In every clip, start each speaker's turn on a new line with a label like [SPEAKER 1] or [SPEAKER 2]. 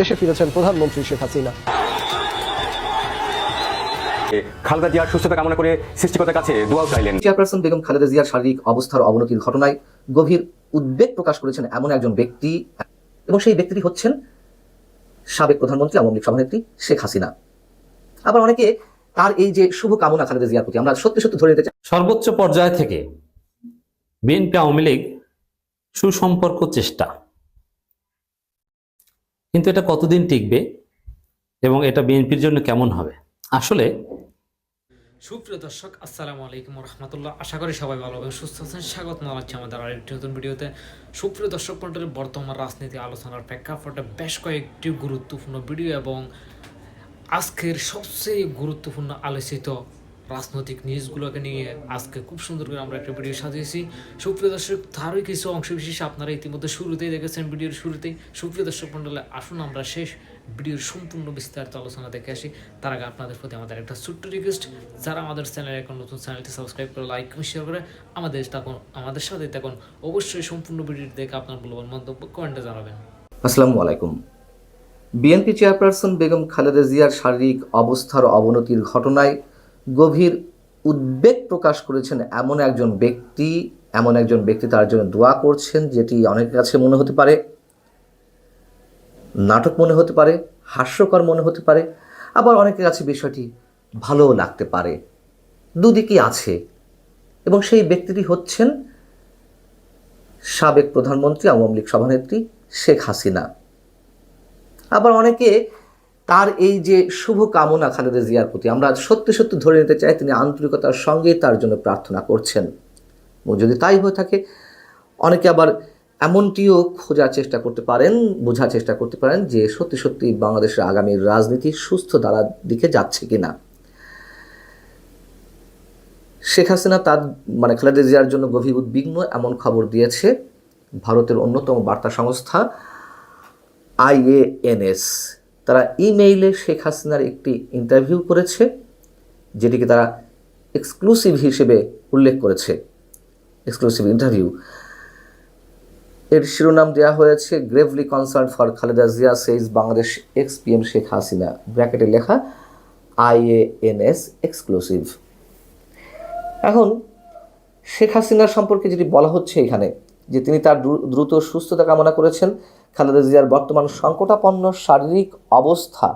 [SPEAKER 1] দেশে ফিরেছেন প্রধানমন্ত্রী শেখ হাসিনা।
[SPEAKER 2] খালেদা জিয়ার সুস্থতা কামনা করে সৃষ্টিকর্তার কাছে দোয়াও চাইলেন।
[SPEAKER 3] চেয়ারপারসন বেগম খালেদা জিয়ার শারীরিক অবস্থার অবনতির ঘটনায় গভীর উদ্বেগ প্রকাশ করেছেন এমন একজন ব্যক্তি এবং সেই ব্যক্তিটি হচ্ছেন সাবেক প্রধানমন্ত্রী আওয়ামী লীগ সভানেত্রী শেখ হাসিনা। আবার অনেকে তার এই যে শুভ কামনা খালেদা জিয়ার প্রতি আমরা সত্যি সত্যি ধরে নিতে চাই।
[SPEAKER 4] সর্বোচ্চ পর্যায় থেকে বিএনপি আওয়ামী লীগ সুসম্পর্ক চেষ্টা। কিন্তু এটা কতদিন টিকবে এবং এটা বিএনপির জন্য কেমন হবে? আসলে
[SPEAKER 5] সুপ্রিয় দর্শক, আসসালামু আলাইকুম রহমতুল্লাহ আশা করি সবাই ভালো এবং সুস্থ আছেন। স্বাগত জানাচ্ছি আমাদের আরেকটি নতুন ভিডিওতে। সুপ্রিয় দর্শক মন্ডলের বর্তমান রাজনীতি আলোচনার প্রেক্ষাপটে বেশ কয়েকটি গুরুত্বপূর্ণ ভিডিও এবং আজকের সবচেয়ে গুরুত্বপূর্ণ আলোচিত রাজনৈতিক নিউজগুলোকে নিয়ে আজকে খুব সুন্দর করে আমরা একটা ভিডিও সাজিয়েছি। সুপ্রিয় দর্শক, তারই কিছু অংশ বিশেষ আপনারা ইতিমধ্যে শুরুতেই দেখেছেন ভিডিওর শুরুতেই। সুপ্রিয় দর্শক মন্ডলে আসুন, আমরা শেষ ভিডিওর সম্পূর্ণ বিস্তারিত আলোচনা দেখে আসি। তার আগে আপনাদের প্রতি আমাদের একটা ছোট্ট রিকোয়েস্ট যারা আমাদের চ্যানেলে এখন নতুন চ্যানেলটি সাবস্ক্রাইব করে লাইক শেয়ার করে আমাদের থাকুন, আমাদের সাথে থাকুন। অবশ্যই সম্পূর্ণ ভিডিওটি দেখে আপনার মূল্যবান মন্তব্য কমেন্টে জানাবেন।
[SPEAKER 3] আসসালামু আলাইকুম। বিএনপি চেয়ারপারসন বেগম খালেদা জিয়ার শারীরিক অবস্থার অবনতির ঘটনায় গভীর উদ্বেগ প্রকাশ করেছেন এমন একজন ব্যক্তি, এমন একজন ব্যক্তি তার জন্য দোয়া করছেন, যেটি অনেকের কাছে মনে হতে পারে নাটক মনে হতে পারে, হাস্যকর মনে হতে পারে, আবার অনেকের কাছে বিষয়টি ভালোও লাগতে পারে। দুদিকই আছে। এবং সেই ব্যক্তিটি হচ্ছেন সাবেক প্রধানমন্ত্রী, আওয়ামী লীগ সভানেত্রী শেখ হাসিনা। আবার অনেকে তার এই যে শুভ কামনা খালেদা জিয়ার প্রতি, আমরা সত্যি সত্যি ধরে নিতে চাই তিনি আন্তরিকতার সঙ্গে তার জন্য প্রার্থনা করছেন। যদি তাই হয়ে থাকে, অনেকে আবার এমনটিও খোঁজার চেষ্টা করতে পারেন, বোঝার চেষ্টা করতে পারেন যে সত্যি সত্যি বাংলাদেশের আগামী রাজনীতি সুস্থ ধারার দিকে যাচ্ছে কি না শেখ হাসিনা তার মানে খালেদা জিয়ার জন্য গভীর উদ্বিগ্ন এমন খবর দিয়েছে ভারতের অন্যতম বার্তা সংস্থা আইএএনএস। তারা ইমেইলে শেখ হাসিনার একটি ইন্টারভিউ করেছে, যেটিকে তারা এক্সক্লুসিভ হিসেবে উল্লেখ করেছে। Exclusive interview. এর শিরোনাম দেওয়া হয়েছে, gravely concern for Khaleda Zia says Bangladesh ex PM Sheikh Hasina ব্র্যাকেটে লেখা, আইএএনএস এক্সক্লুসিভ এখন, শেখ হাসিনার সম্পর্কে যেটি বলা হচ্ছে এখানে, যে তিনি তার দ্রু- দ্রুত সুস্থতা কামনা করেছেন খালেদা জিয়ার বর্তমান সংকটাপন্ন শারীরিক অবস্থা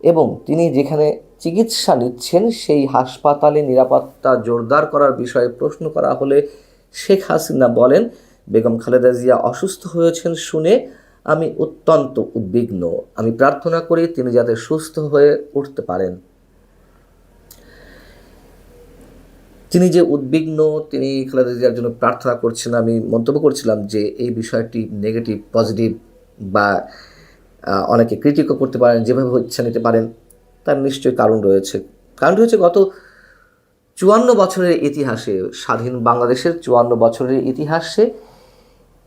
[SPEAKER 3] এবং তিনি যেখানে চিকিৎসা নিচ্ছেন, সেই হাসপাতালে নিরাপত্তা জোরদার করার বিষয়ে প্রশ্ন করা হলে শেখ হাসিনা বলেন, বেগম খালেদা জিয়া অসুস্থ হয়েছেন শুনে আমি অত্যন্ত উদ্বিগ্ন। আমি প্রার্থনা করি তিনি যাতে সুস্থ হয়ে উঠতে পারেন। তিনি যে উদ্বিগ্ন, তিনি খালেদা জিয়ার জন্য প্রার্থনা করছেন, আমি মন্তব্য করছিলাম যে এই বিষয়টি নেগেটিভ পজিটিভ বা অনেকে ক্রিটিকও করতে পারেন, যেভাবে ইচ্ছা নিতে পারেন, তার নিশ্চয়ই কারণ রয়েছে। কারণ রয়েছে গত চুয়ান্ন বছরের ইতিহাসে, স্বাধীন বাংলাদেশের চুয়ান্ন বছরের ইতিহাসে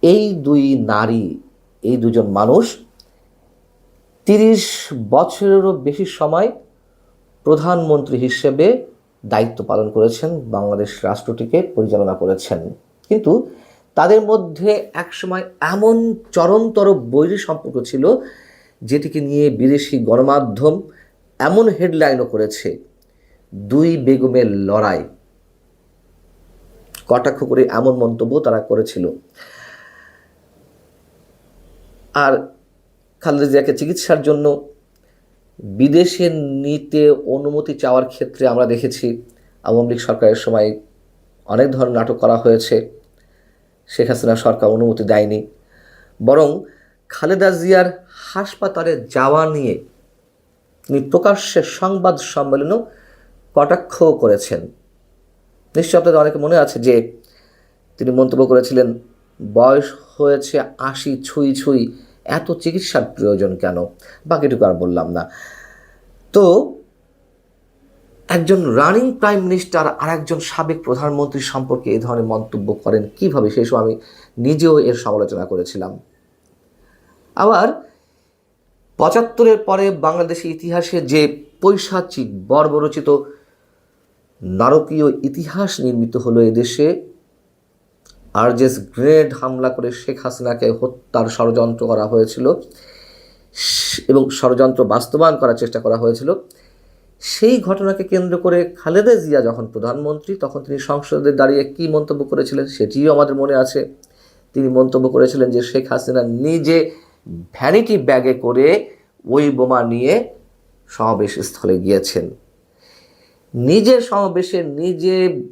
[SPEAKER 3] এই দুই নারী, এই দুজন মানুষ তিরিশ বছরেরও বেশি সময় প্রধানমন্ত্রী হিসেবে দায়িত্ব পালন করেছেন, বাংলাদেশ রাষ্ট্রটিকে পরিচালনা করেছেন। কিন্তু তাদের মধ্যে একসময় এমন চরমতর বৈরী সম্পর্ক ছিল, যেটিকে নিয়ে বিদেশি গণমাধ্যম এমন হেডলাইনও করেছে, দুই বেগমের লড়াই। কটাক্ষ করে এমন মন্তব্য তারা করেছিল। আর খালেদা জিয়াকে চিকিৎসার জন্য বিদেশে নিতে অনুমতি চাওয়ার ক্ষেত্রে আমরা দেখেছি আওয়ামী লীগ সরকারের সময় অনেক ধরনের নাটক করা হয়েছে। শেখ হাসিনা সরকার অনুমতি দেয়নি। বরং খালেদা জিয়ার হাসপাতালে যাওয়া নিয়ে তিনি প্রকাশ্যে সংবাদ সম্মেলনেও কটাক্ষ করেছেন। নিশ্চয় আপনাদের অনেকে মনে আছে যে তিনি মন্তব্য করেছিলেন, বয়স হয়েছে আশি, ছুঁই ছুঁই। এত চিকিৎসার প্রয়োজন কেন? বাকিটুকু আর বললাম না। তো একজন রানিং প্রাইম মিনিস্টার আর একজন সাবেক প্রধানমন্ত্রী সম্পর্কে এ ধরনের মন্তব্য করেন কীভাবে? সেই সময় আমি নিজেও এর সমালোচনা করেছিলাম। আবার পঁচাত্তরের পরে বাংলাদেশের ইতিহাসে যে পৈশাচিক বর্বরচিত নারকীয় ইতিহাস নির্মিত হলো এদেশে আরজেস গ্রেনেড হামলা করে শেখ হাসিনাকে হত্যার ষড়যন্ত্র করা হয়েছিল। এবং ষড়যন্ত্র বাস্তবায়ন করার চেষ্টা করা হয়েছিল। সেই ঘটনাকে কেন্দ্র করে খালেদা জিয়া যখন প্রধানমন্ত্রী, তখন তিনি সংসদে দাঁড়িয়ে কী মন্তব্য করেছিলেন সেটিও আমাদের মনে আছে। তিনি মন্তব্য করেছিলেন যে শেখ হাসিনা নিজে ভ্যানিটি ব্যাগে করে ওই বোমা নিয়ে সমাবেশ স্থলে গিয়েছেন। নিজের সমাবেশে নিজে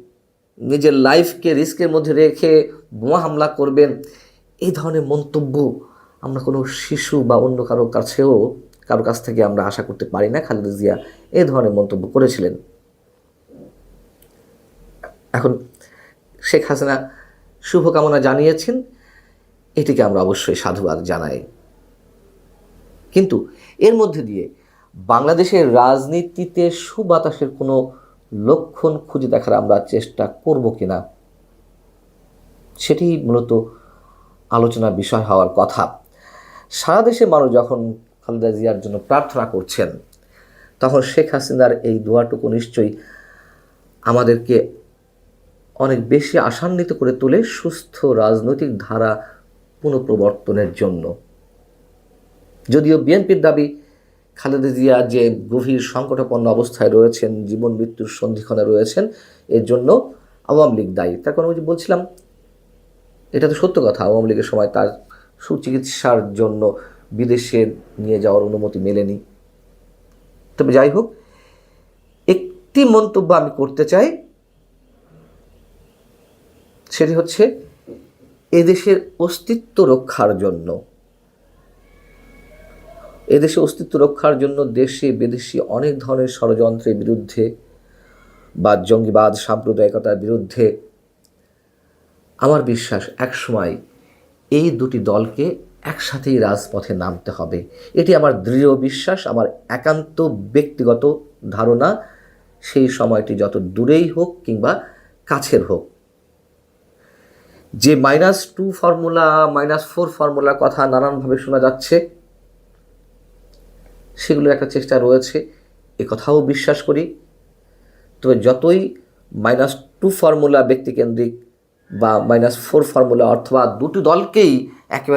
[SPEAKER 3] নিজের লাইফকে রিস্কের মধ্যে রেখে বোমা হামলা করবেন, এই ধরনের মন্তব্য আমরা কোনো শিশু বা অন্য কারও কাছেও, কারও কাছ থেকে আমরা আশা করতে পারি না। খালেদা জিয়া এই ধরনের মন্তব্য করেছিলেন। এখন শেখ হাসিনা শুভকামনা জানিয়েছেন, এটিকে আমরা অবশ্যই সাধুবাদ জানাই। কিন্তু এর মধ্যে দিয়ে বাংলাদেশের রাজনীতিতে সুবাতাসের কোনো লক্ষণ খুঁজে দেখার আমরা চেষ্টা করব কিনা? সেটি মূলত আলোচনার বিষয় হওয়ার কথা। সারা দেশে মানুষ যখন খালেদা জিয়ার জন্য প্রার্থনা করছেন, তখন শেখ হাসিনার এই দোয়াটুকু নিশ্চয়ই আমাদেরকে অনেক বেশি আশান্বিত করে তোলে সুস্থ রাজনৈতিক ধারা পুনঃপ্রবর্তনের জন্য। যদিও বিএনপির দাবি খালেদা জিয়া যে গভীর সংকটাপন্ন অবস্থায় রয়েছেন, জীবন মৃত্যুর সন্ধিক্ষণে রয়েছেন, এর জন্য আওয়ামী লীগ দায়ী। তার কারণ যে বলছিলাম, এটা তো সত্য কথা, আওয়ামী লীগের সময় তার সুচিকিৎসার জন্য বিদেশে নিয়ে যাওয়ার অনুমতি মেলেনি। তবে যাই হোক, একটি মন্তব্য আমি করতে চাই, সেটি হচ্ছে, এদেশের অস্তিত্ব রক্ষার জন্য এদেশে অস্তিত্ব রক্ষার জন্য দেশে বিদেশি অনেক ধরনের ষড়যন্ত্রের বিরুদ্ধে বা জঙ্গিবাদ, সাম্প্রদায়িকতার বিরুদ্ধে আমার বিশ্বাস একসময় এই দুটি দলকে একসাথেই রাজপথে নামতে হবে। এটি আমার দৃঢ় বিশ্বাস, আমার একান্ত ব্যক্তিগত ধারণা। সেই সময়টি যত দূরেই হোক কিংবা কাছের হোক। যে minus two formula, minus four ফর্মুলার কথা নানানভাবে শোনা যাচ্ছে সেগুলো একটা চেষ্টা রয়েছে। এ কথাও বিশ্বাস করি। তবে যতই মাইনাস টু ফর্মুলা ব্যক্তিকেন্দ্রিক বা মাইনাস ফোর ফর্মুলা অথবা দুটো দলকেই একেবারে